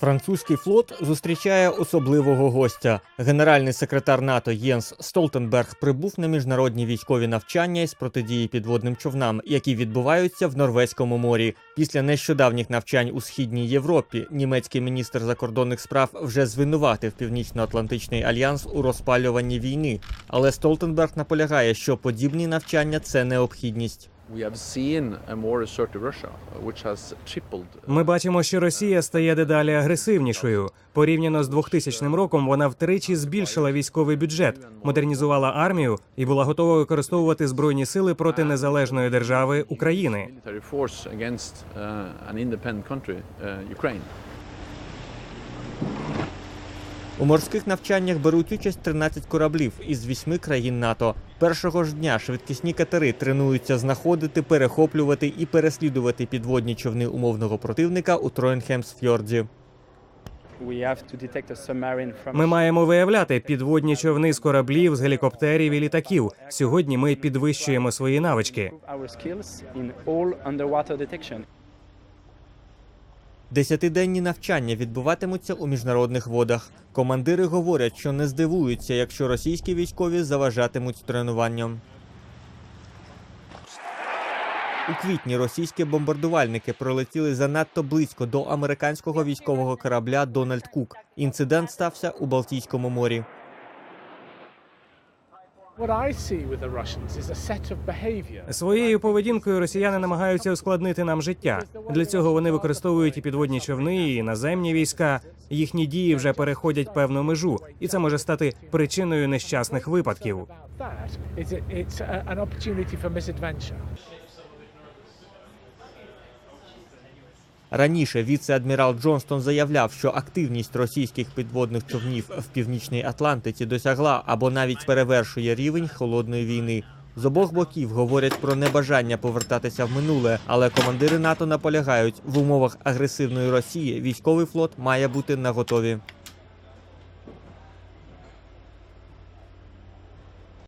Французький флот зустрічає особливого гостя. Генеральний секретар НАТО Єнс Столтенберг прибув на міжнародні військові навчання із протидії підводним човнам, які відбуваються в Норвезькому морі. Після нещодавніх навчань у східній Європі німецький міністр закордонних справ вже звинуватив Північно-Атлантичний альянс у розпалюванні війни. Але Столтенберг наполягає, що подібні навчання це необхідність. Tripled. Ми бачимо, що Росія стає дедалі агресивнішою. Порівняно з 2000 роком вона втричі збільшила військовий бюджет, модернізувала армію і була готова використовувати збройні сили проти незалежної держави України. У морських навчаннях беруть участь 13 кораблів із вісьми країн НАТО. Першого ж дня швидкісні катери тренуються знаходити, перехоплювати і переслідувати підводні човни умовного противника у Троєнхемсфьорді. Ми маємо виявляти підводні човни з кораблів, з гелікоптерів і літаків. Сьогодні ми підвищуємо свої навички. Десятиденні навчання відбуватимуться у міжнародних водах. Командири говорять, що не здивуються, якщо російські військові заважатимуть тренуванням. У квітні російські бомбардувальники пролетіли занадто близько до американського військового корабля Дональд Кук. Інцидент стався у Балтійському морі. Своєю поведінкою росіяни намагаються ускладнити нам життя. Для цього вони використовують і підводні човни, і наземні війська. Їхні дії вже переходять певну межу, і це може стати причиною нещасних випадків. Раніше віце-адмірал Джонстон заявляв, що активність російських підводних човнів в північній Атлантиці досягла або навіть перевершує рівень холодної війни. З обох боків говорять про небажання повертатися в минуле, але командири НАТО наполягають, в умовах агресивної Росії військовий флот має бути наготові.